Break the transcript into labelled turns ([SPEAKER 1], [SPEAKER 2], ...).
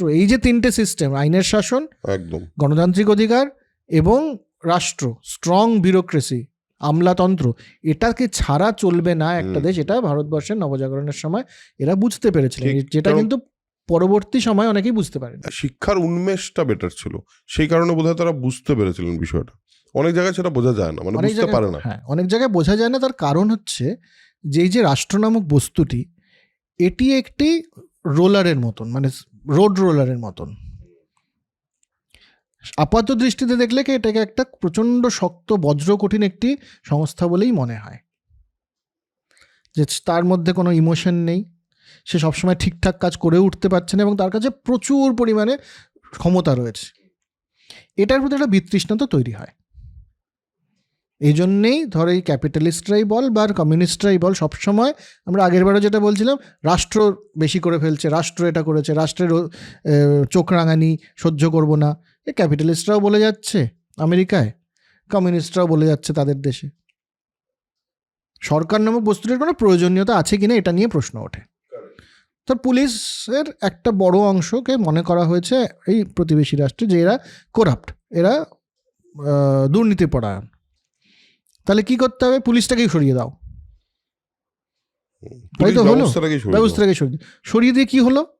[SPEAKER 1] রাষ্ট্র এই যে তিনটে সিস্টেম আইনের শাসন
[SPEAKER 2] একদম।
[SPEAKER 1] গণতান্ত্রিক অধিকার এবং রাষ্ট্র স্ট্রং ব্যুরোক্রেসি আমলাতন্ত্র এটাকে ছাড়া চলবে না একটা দেশ এটা ভারতবর্ষের নবজাগরণের সময় এরা বুঝতে পেরেছিলেন যেটা কিন্তু পরবর্তী সময় অনেকেই বুঝতে পারেন।
[SPEAKER 2] শিক্ষার উন্মেষটা বেটার ছিল। সেই কারণে বোধহয় তারা বুঝতে পেরেছিলেন বিষয়টা। অনেক জায়গায় সেটা বোঝা যায় না মানে বুঝতে পারে না।
[SPEAKER 1] হ্যাঁ অনেক জায়গায় বোঝা যায় না তার কারণ হচ্ছে যে যে রাষ্ট্র নামক বস্তুটি এটি একটি রোলারের মতন মানে রোড রোলারের মতন। আপাত দৃষ্টিতে দেখলে কি এটাকে একটা প্রচণ্ড শক্ত, বজ্র, কঠিন একটি সংস্থা বলেই মনে হয়। যে তার মধ্যে কোনো ইমোশন নেই। সে সবসময় ঠিকঠাক কাজ করে উঠতে পারছে না এবং তার কাছে প্রচুর পরিমাণে ক্ষমতা রয়েছে। এটার প্রতি একটা বিতৃষ্ণা তো তৈরি হয়। এই জন্যেই ধর এই ক্যাপিটালিস্টরাই বল বা কমিউনিস্টরাই বল সবসময় আমরা আগেরবারও যেটা বলছিলাম রাষ্ট্র বেশি করে ফেলছে রাষ্ট্র এটা করেছে রাষ্ট্রের চোখ রাঙানি সহ্য করব না। এই ক্যাপিটালিস্টরাও বলে যাচ্ছে আমেরিকায় কমিউনিস্টরাও বলে যাচ্ছে তাদের দেশে। সরকার নামক বস্তুটির কোনো প্রয়োজনীয়তা আছে কিনা এটা নিয়ে প্রশ্ন ওঠে। তো পুলিশের একটা বড় অংশকে মনে করা হয়েছে এই প্রতিবেশী রাষ্ট্রে যে এরা করাপ্ট এরা আহ, দুর্নীতিপরায়ণ। তাহলে কি করতে হবে? পুলিশটাকেই সরিয়ে দাও।
[SPEAKER 2] তাই
[SPEAKER 1] তো হলো। ব্যবস্থাটাকে সরিয়ে সরিয়ে দিয়ে কি হলো?